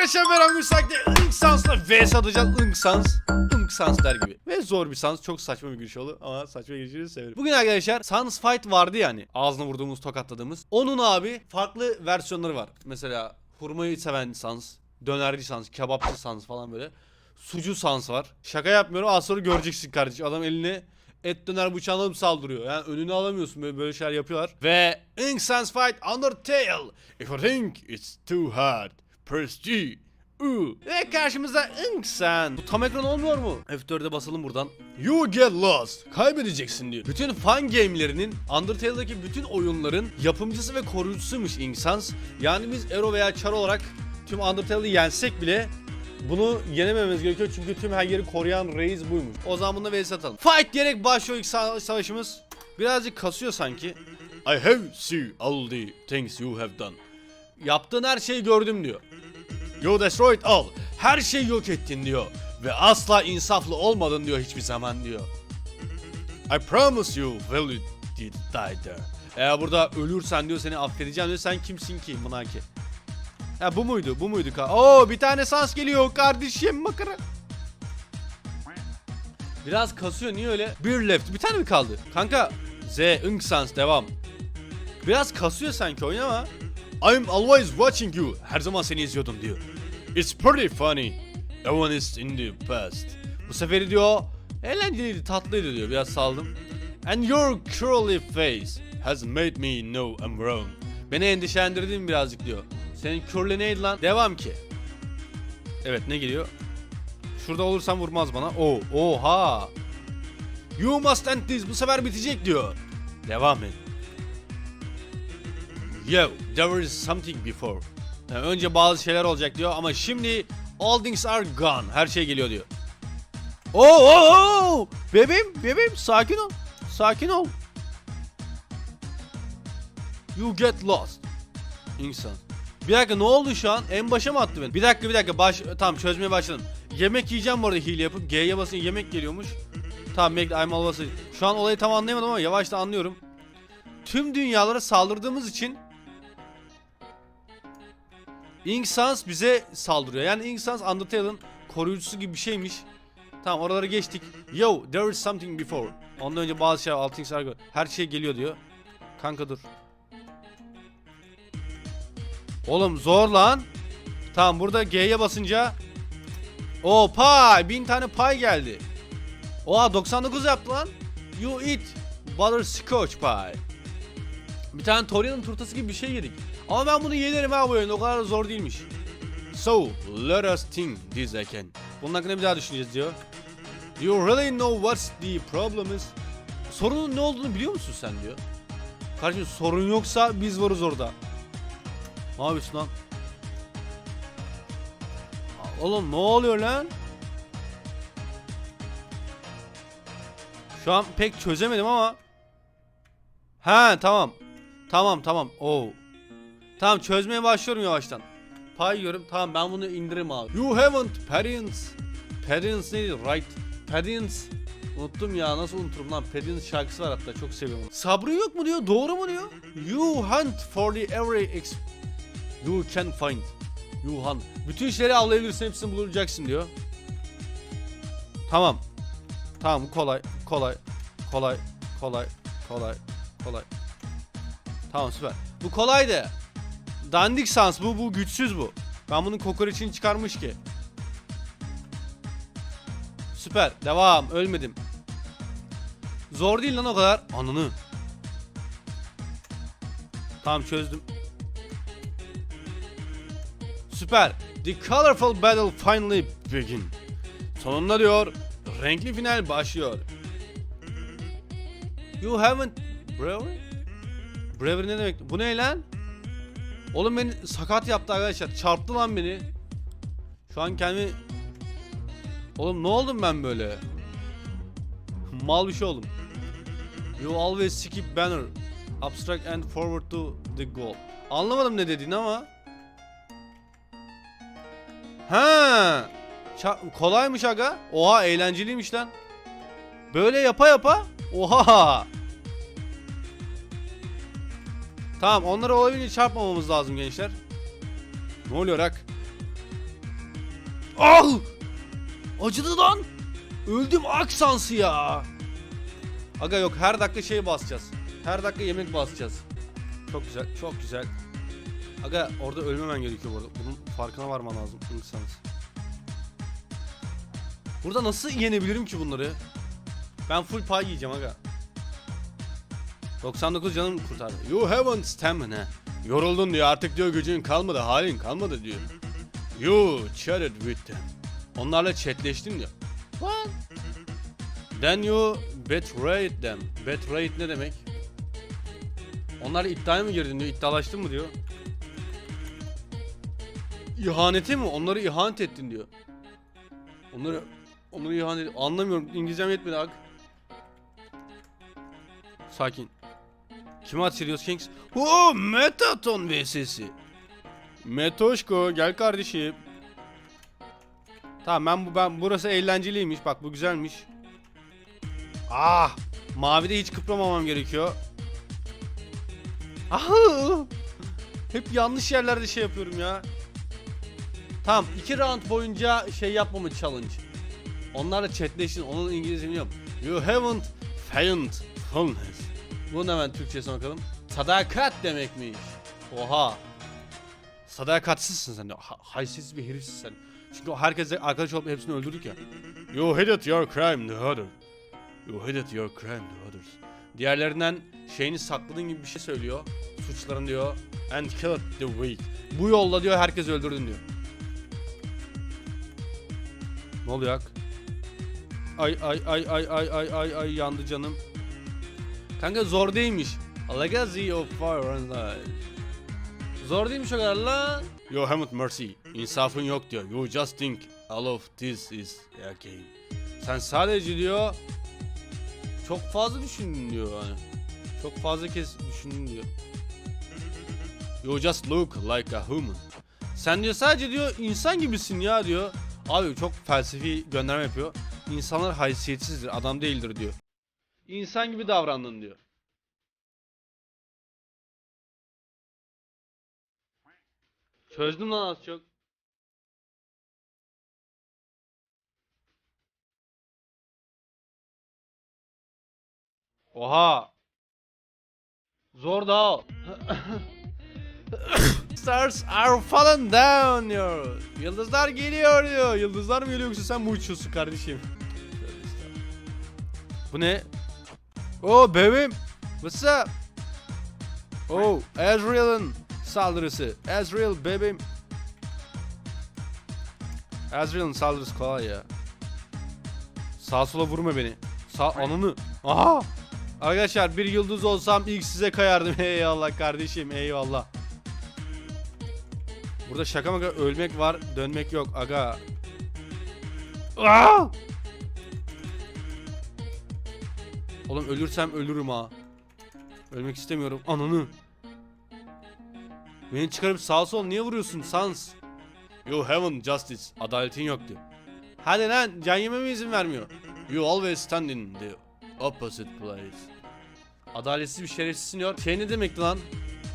arkadaşlar ben Müsak'ta Ink Sans'la vs atacağız. Ink Sans, der gibi. Ve zor bir Sans. Çok saçma bir giriş oldu ama saçma girişleri severim. Bugün arkadaşlar Sans Fight vardı yani. Ağzına vurduğumuz, tokatladığımız. Onun abi farklı versiyonları var. Mesela hurmayı seven Sans, dönerci Sans, kebapçı Sans falan böyle. Sucu Sans var. Şaka yapmıyorum. Az sonra göreceksin kardeşim. Adam eline et döner bıçağını saldırıyor. Yani önünü alamıyorsun böyle böyle şeyler yapıyorlar. Ve Ink Sans Fight Undertale. If you think it's too hard, press G. U. Ve karşımızda Ink Sans. Bu tam ekran olmuyor mu? F4'e basalım buradan. You get lost. Kaybedeceksin diyor. Bütün fan game'lerinin Undertale'daki bütün oyunların yapımcısı ve koruyucusuymuş Ink Sans. Yani biz Ero veya Char olarak tüm Undertale'ı yensek bile bunu yenemememiz gerekiyor çünkü tüm her yeri koruyan reis buymuş. O zaman bunu vs atalım. Fight diyerek başlıyor ilk sa- savaşımız. Birazcık kasıyor sanki. I have seen all the things you have done. Yaptığın her şeyi gördüm diyor. You destroyed all. Her şeyi yok ettin diyor. Ve asla insaflı olmadın diyor hiçbir zaman diyor. I promise you will you did die there. Eğer burada ölürsen diyor seni affedeceğim diyor. Sen kimsin ki Mınaki? Ha bu muydu? Bu muydu? Oo bir tane sans geliyor kardeşim makara. Biraz kasıyor niye öyle? Bir left. Bir tane mi kaldı? Kanka Z ink sans devam. Biraz kasıyor sanki oyun ama. I'm always watching you. Her zaman seni izliyordum diyor. It's pretty funny. Everyone is in the past. Bu seferi diyor eğlenceliydi, tatlıydı diyor. Biraz saldım. And your curly face has made me know I'm wrong. Beni endişelendirdin birazcık diyor. Senin curly neydi lan? Devam ki. Evet ne geliyor? Şurada olursam vurmaz bana. Oo, oha. You must end this. Bu sefer bitecek diyor. Devam et. Yo, there is something before. Yani önce bazı şeyler olacak diyor ama şimdi all things are gone. Her şey geliyor diyor. Oo, oo, oo. Bebeğim, bebeğim sakin ol. Sakin ol. You get lost. İnsan. Bir dakika ne oldu şu an? En başa mı attı beni? Bir dakika bir dakika baş tamam çözmeye başladım. Yemek yiyeceğim bu arada hile yapıp G'ye basın yemek geliyormuş. Tamam bekle I'm alvası. Şu an olayı tam anlayamadım ama yavaş da anlıyorum. Tüm dünyalara saldırdığımız için Ink Sans bize saldırıyor. Yani Ink Sans Undertale'ın koruyucusu gibi bir şeymiş. Tamam oraları geçtik. Yo, there is something before. Ondan önce bazı şeyler, good. Her şey geliyor diyor. Kanka dur. Oğlum zor lan. Tamam burada G'ye basınca o pay bin tane pay geldi. Oha 99 yaptı lan. You eat butterscotch pie. Bir tane Toriano'nun turtası gibi bir şey yedik. Ama ben bunu yenerim ha bu oyunda o kadar da zor değilmiş. So, let us think this again. Bunun hakkında bir daha düşüneceğiz diyor. You really know what's the problem is? Sorunun ne olduğunu biliyor musun sen diyor. Kardeşim sorun yoksa biz varız orada. Ne yapıyorsun lan? Oğlum ne oluyor lan? Şu an pek çözemedim ama. He tamam. Tamam tamam. Oo. Tamam çözmeye başlıyorum yavaştan. Pay yiyorum. Tamam ben bunu indiririm abi. You haven't parents. Parents neydi? Right. Parents. Unuttum ya nasıl unuturum lan. Parents şarkısı var hatta çok seviyorum. Sabrı yok mu diyor? Doğru mu diyor? You hunt for the every ex You can find. You hunt. Bütün şeyleri avlayabilirsin hepsini bulacaksın diyor. Tamam. Tamam kolay. Kolay. Kolay. Kolay. Kolay. Kolay. Tamam süper. Bu kolaydı. Dandik sans bu bu güçsüz bu. Ben bunun kokoreçini çıkarmış ki. Süper. Devam. Ölmedim. Zor değil lan o kadar. Ananı. Tamam çözdüm. Süper. The colorful battle finally begin. Sonunda diyor renkli final başlıyor. You haven't bravery? Bravery ne demek? Bu ne lan? Oğlum beni sakat yaptı arkadaşlar. Çarptı lan beni. Şu an kendimi Oğlum ne oldum ben böyle? Mal bir şey oldum. You always skip banner. Abstract and forward to the goal. Anlamadım ne dediğini ama. Ha, Ça- kolaymış aga. Oha eğlenceliymiş lan. Böyle yapa yapa. Oha. Tamam onları olabildiğince çarpmamamız lazım gençler. Ne oluyor ak? Ah! Acıdı lan. Öldüm aksansı ya. Aga yok her dakika şey basacağız. Her dakika yemek basacağız. Çok güzel, çok güzel. Aga orada ölmemen gerekiyor bu arada. Bunun farkına varman lazım insanız. Burada nasıl yenebilirim ki bunları? Ben full pay yiyeceğim aga. 99 canım kurtardı. You haven't stamina. Yoruldun diyor artık diyor gücün kalmadı halin kalmadı diyor. You chatted with them. Onlarla chatleştin diyor. What? Then you betrayed them. Betrayed ne demek? Onlarla iddiaya mı girdin diyor. İddialaştın mı diyor. İhanete mi? Onları ihanet ettin diyor. Onları onları ihanet anlamıyorum. İngilizcem yetmedi ak. Sakin. Kime ateş ediyoruz Kings? Oo Metaton VS'si. Metoşko gel kardeşim. Tamam ben bu ben burası eğlenceliymiş. Bak bu güzelmiş. Ah! Mavide hiç kıpramamam gerekiyor. Ah! Hep yanlış yerlerde şey yapıyorum ya. Tamam iki round boyunca şey yapmamı challenge. Onlarla chatleşin. Onun İngilizcesini yap. You haven't found fullness. Bunu hemen Türkçesine bakalım. Sadakat demekmiş. Oha. Sadakatsizsin sen. Ha- haysiz bir herifsin sen. Çünkü herkese arkadaş olup hepsini öldürdük ya. You hated your crime the other. You hated your crime the others. Diğerlerinden şeyini sakladığın gibi bir şey söylüyor. Suçların diyor. And killed the weak. Bu yolla diyor herkes öldürdün diyor. Ne oluyor? Ay ay ay ay ay ay ay ay yandı canım. Kanka zor değilmiş. Legacy of fire and ice. Zor değilmiş o kadar lan. You haven't mercy. İnsafın yok diyor. You just think all of this is a game. Sen sadece diyor çok fazla düşündün diyor hani. Çok fazla kez düşündün diyor. You just look like a human. Sen diyor sadece diyor insan gibisin ya diyor. Abi çok felsefi gönderme yapıyor. İnsanlar haysiyetsizdir, adam değildir diyor. İnsan gibi davrandın diyor. Çözdüm lan az çok. Oha. Zor da o. Stars are falling down diyor. Yıldızlar geliyor diyor. Yıldızlar mı geliyor yoksa sen mi uçuyorsun kardeşim? Bu ne? Oh bebeğim. What's up? Oh, Ezreal'ın saldırısı. Ezreal bebeğim. Ezreal'ın saldırısı kolay ya. Sağa sola vurma beni. Sağ ananı. Aha! Arkadaşlar bir yıldız olsam ilk size kayardım. Eyvallah kardeşim eyvallah. Burada şaka maka ölmek var, dönmek yok aga. Aa! Oğlum ölürsem ölürüm ha. Ölmek istemiyorum. Ananı. Beni çıkarıp sağ sol niye vuruyorsun Sans? You haven't justice. Adaletin yok diyor. Hadi lan can yememe izin vermiyor. You always stand in the opposite place. Adaletsiz bir şerefsizsin diyor. Şey ne demekti lan?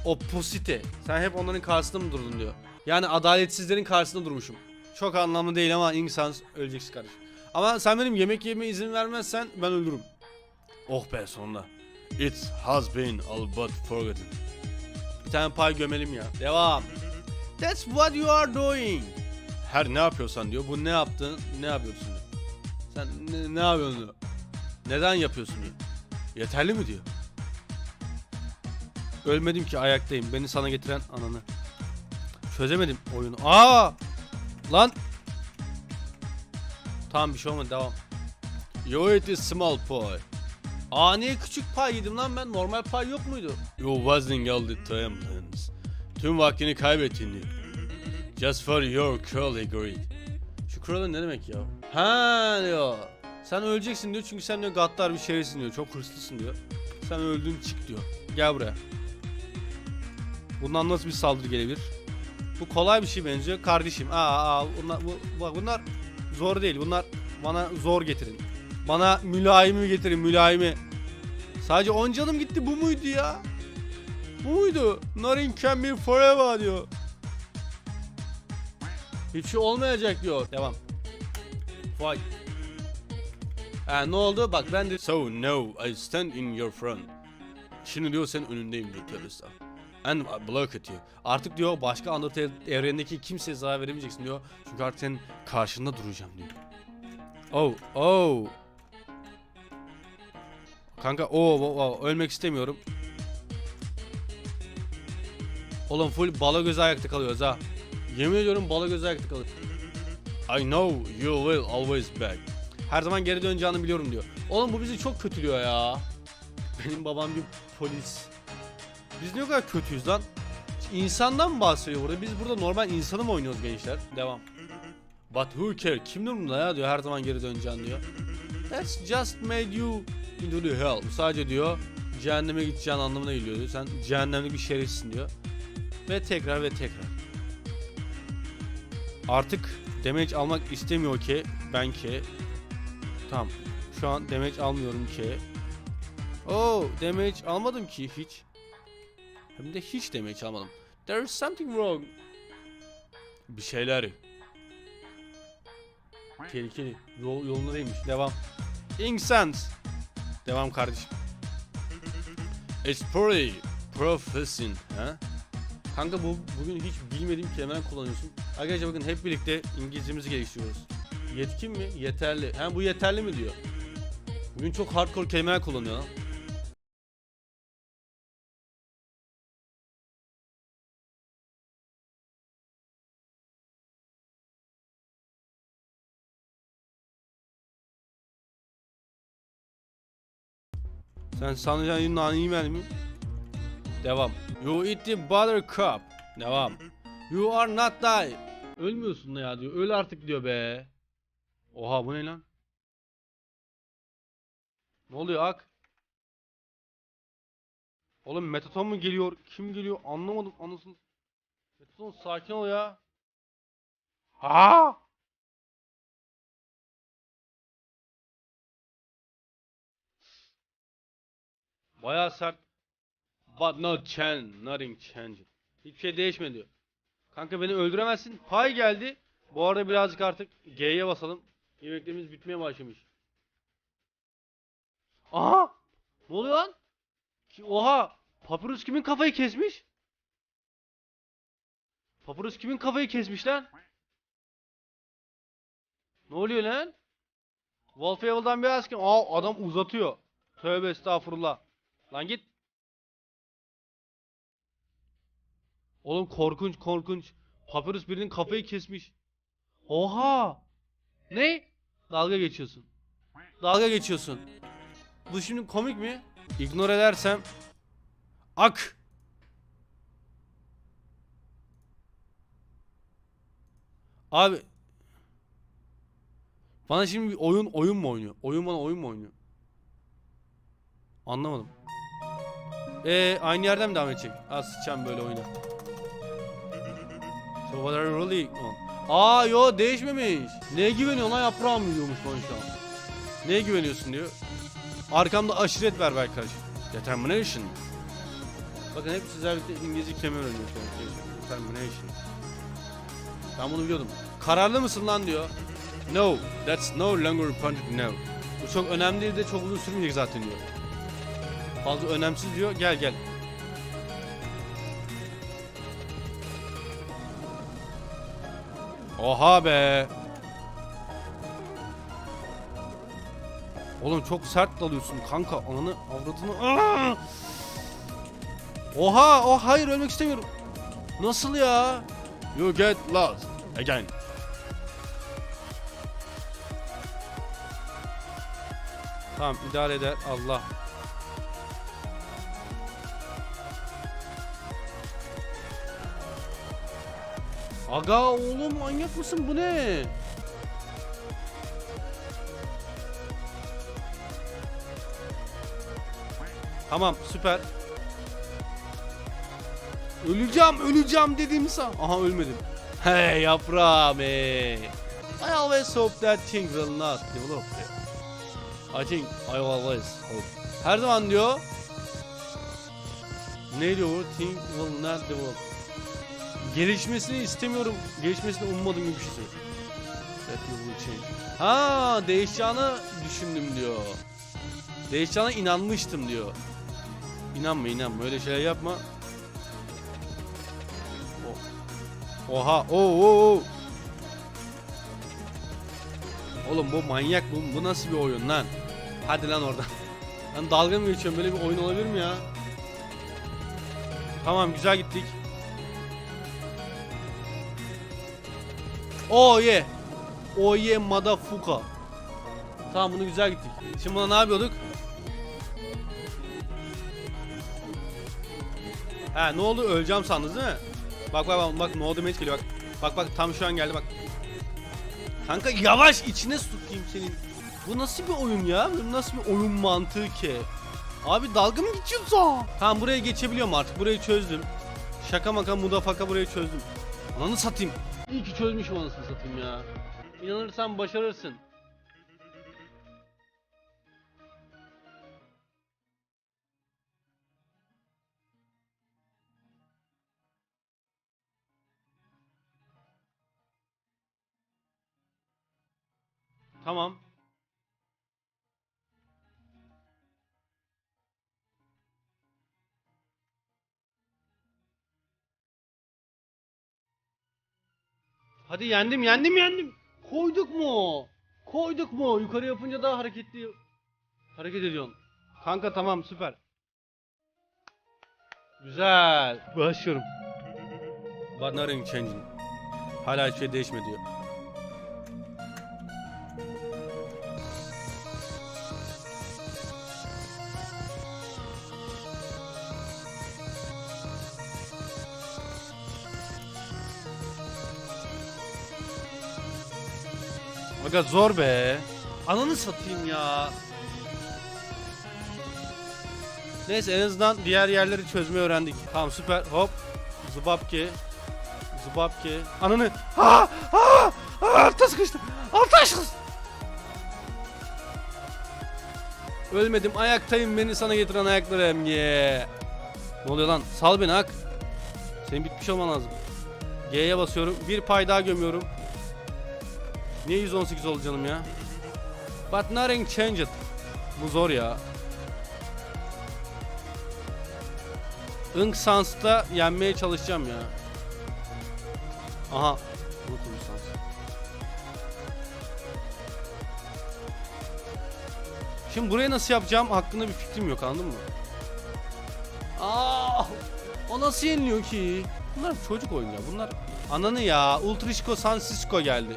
Opposite. Sen hep onların karşısında mı durdun diyor. Yani adaletsizlerin karşısında durmuşum. Çok anlamlı değil ama insan öleceksin kardeşim. Ama sen benim yemek yeme izin vermezsen ben ölürüm. Oh be sonunda. It has been all but forgotten. Bir tane pay gömelim ya. Devam. That's what you are doing. Her ne yapıyorsan diyor. Bu ne yaptın? Ne yapıyorsun diyor. Sen ne, ne yapıyorsun diyor. Neden yapıyorsun diyor. Yeterli mi diyor. Ölmedim ki ayaktayım. Beni sana getiren ananı. Çözemedim oyunu. Aa! Lan. Tamam bir şey olmadı devam. You eat a small pie. Aa niye küçük pay yedim lan ben? Normal pay yok muydu? You wasting all the. Tüm vaktini kaybettin diyor. Just for your curly greed. Şu curly ne demek ya? Ha diyor. Sen öleceksin diyor çünkü sen diyor gaddar bir şeysin diyor. Çok hırslısın diyor. Sen öldün çık diyor. Gel buraya. Bundan nasıl bir saldırı gelebilir? Bu kolay bir şey benziyor. Kardeşim. Aa, aa bunlar, bu, bak bunlar zor değil. Bunlar bana zor getirin. Bana mülayimi getirin mülayimi. Sadece 10 canım gitti bu muydu ya? Bu muydu? Nothing can be forever diyor. Hiçbir şey olmayacak diyor. Devam. Fight. Ha ne oldu? Bak ben de So no, I stand in your front. Şimdi diyor senin önündeyim diyor estağfurullah. And block it diyor. Artık diyor başka Undertale evrenindeki kimseye zarar veremeyeceksin diyor. Çünkü artık senin karşında duracağım diyor. Oh, oh. Kanka oh, oh, oh, ölmek istemiyorum. Oğlum full bala göz ayakta kalıyoruz ha. Yemin ediyorum bala göz ayakta kalır. I know you will always back. Her zaman geri döneceğini biliyorum diyor. Oğlum bu bizi çok kötülüyor ya. Benim babam bir polis. Biz ne kadar kötüyüz lan? İnsandan mı bahsediyor burada? Biz burada normal insanı mı oynuyoruz gençler? Devam. But who care? Kim durumda ya diyor her zaman geri döneceğin diyor. That's just made you into the hell. Sadece diyor cehenneme gideceğin anlamına geliyor diyor. Sen cehennemlik bir şerefsin diyor. Ve tekrar ve tekrar. Artık damage almak istemiyor ki ben ki. Tamam. Şu an damage almıyorum ki. Oh, damage almadım ki hiç. Hem de hiç damage almadım. There is something wrong. Bir şeyler. Tehlikeli. Yol, yolunda değilmiş. Devam. Incense. Devam kardeşim. It's pretty profession. Ha? Kanka bu bugün hiç bilmediğim kelimeler kullanıyorsun. Arkadaşlar bakın hep birlikte İngilizcemizi geliştiriyoruz. Yetkin mi? Yeterli. Hem bu yeterli mi diyor. Bugün çok hardcore kelimeler kullanıyor Sen sanacaksın nane yemeli mi? Devam. You eat the buttercup. Devam. You are not die. Ölmüyorsun ya diyor. Öl artık diyor be. Oha bu ne lan? Ne oluyor ak? Oğlum Metaton mu geliyor? Kim geliyor? Anlamadım anasını. Metaton sakin ol ya. Ha! Bayağı sert. But no change, nothing changed. Hiçbir şey değişmedi. Kanka beni öldüremezsin. Pay geldi. Bu arada birazcık artık G'ye basalım. Yemeklerimiz bitmeye başlamış. Aha! Ne oluyor lan? Oha! Papyrus kimin kafayı kesmiş? Papyrus kimin kafayı kesmiş lan? Ne oluyor lan? Wolfevil'dan bir askin. Aa adam uzatıyor. Tövbe estağfurullah. Lan git. Oğlum korkunç korkunç. Papyrus birinin kafayı kesmiş. Oha! Ne? Dalga geçiyorsun. Dalga geçiyorsun. Bu şimdi komik mi? İgnore edersem ak. Abi bana şimdi bir oyun oyun mu oynuyor? Oyun bana oyun mu oynuyor? Anlamadım. Ee, aynı yerden mi devam edecek? Az sıçacağım böyle oyuna. So what are really on? Aa yo değişmemiş. Neye güveniyorsun lan yaprağım yiyormuş lan şu an. Neye güveniyorsun diyor. Arkamda aşiret ver belki kardeşim. Determination. Bakın hep sizler İngilizce kelime öğreniyor. Determination. Ben bunu biliyordum. Kararlı mısın lan diyor. No, that's no longer important now. Bu çok önemli değil de çok uzun sürmeyecek zaten diyor. Fazla önemsiz diyor. Gel gel. Oha be. Oğlum çok sert dalıyorsun kanka. Ananı avradını. Aa! Oha, o hayır ölmek istemiyorum. Nasıl ya? You get lost again. Tamam idare eder Allah. Aga oğlum manyak mısın bu ne? Tamam süper. Öleceğim öleceğim dedim sana. Aha ölmedim. Hey yaprağım hey. I always hope that things will not develop. I think I always hope. Her zaman diyor. Ne diyor? Think will not develop. Gelişmesini istemiyorum. Gelişmesini ummadım gibi bir şey. That will change. Ha değişeceğini düşündüm diyor. Değişeceğine inanmıştım diyor. İnanma inanma öyle şeyler yapma. O- Oha oo oo oo. Oğlum bu manyak bu, bu nasıl bir oyun lan? Hadi lan oradan. Lan dalga mı geçiyorum böyle bir oyun olabilir mi ya? Tamam güzel gittik. Oh yeah. Oh yeah motherfucker. Tamam bunu güzel gittik. Şimdi buna ne yapıyorduk? Ha ne oldu öleceğim sandınız değil mi? Bak bak bak bak no damage geliyor bak. Bak bak tam şu an geldi bak. Kanka yavaş içine sokayım senin. Bu nasıl bir oyun ya? Bu nasıl bir oyun mantığı ki? Abi dalga mı geçiyorsun? Tamam buraya geçebiliyorum artık. Burayı çözdüm. Şaka maka mudafaka burayı çözdüm. Ananı satayım. İyi ki çözmüşüm anasını satayım ya. İnanırsan başarırsın. Tamam. Hadi yendim yendim yendim. Koyduk mu? Koyduk mu? Yukarı yapınca daha hareketli hareket ediyorsun. Kanka tamam süper. Güzel. Başlıyorum. But nothing changing. Hala hiçbir şey değişmedi diyor. Aga zor be. Ananı satayım ya. Neyse en azından diğer yerleri çözmeyi öğrendik. Tamam süper. Hop. Zıbapki. Zıbapki. Ananı. Ha! Ha! alta sıkıştım. Alta sıkıştım. Ölmedim. Ayaktayım. Beni sana getiren ayakları emniye. Ne oluyor lan? Sal beni Hak. Senin bitmiş olman lazım. G'ye basıyorum. Bir pay daha gömüyorum. Niye 118 oldu canım ya? But nothing changed. Bu zor ya. Ink Sans'ta yenmeye çalışacağım ya. Aha. Unutulmuş Sans. Şimdi burayı nasıl yapacağım hakkında bir fikrim yok anladın mı? Aa, o nasıl yeniliyor ki? Bunlar çocuk oyunu ya. Bunlar ananı ya. Ultrişko San Cisco geldi.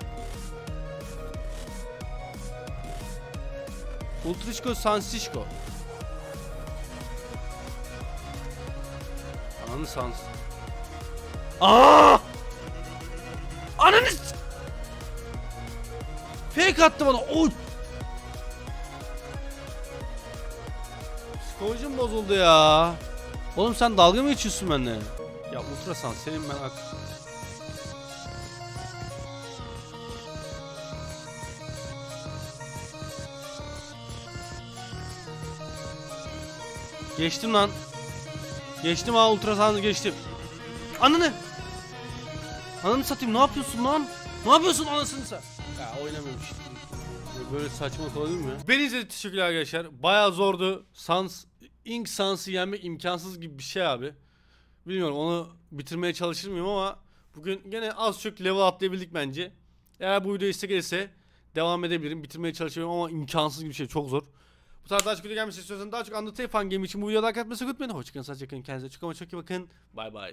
Ultrişko Sansişko. Ananı sans. Aa! Ananı Fake attı bana. Oy! Psikolojim bozuldu ya. Oğlum sen dalga mı geçiyorsun benimle? Ya ultrasan senin ben ak. Geçtim lan. Geçtim ha ultrasanı geçtim. Ananı. Ananı satayım ne yapıyorsun lan? Ne yapıyorsun anasını sa? Ya oynamıyorum işte. Böyle saçmalık olabilir mi ya? Beni izlediğiniz teşekkürler arkadaşlar. Bayağı zordu. Sans, Ink Sans'ı yenmek imkansız gibi bir şey abi. Bilmiyorum onu bitirmeye çalışır mıyım ama bugün gene az çok level atlayabildik bence. Eğer bu video istek gelirse devam edebilirim. Bitirmeye çalışıyorum ama imkansız gibi bir şey. Çok zor. Bu tarz daha çok video gelmesi istiyorsanız daha çok Undertale fan game için bu videoda like atmayı unutmayın. Hoşçakalın, sadece kalın, kendinize çok ama çok iyi bakın. Bay bay.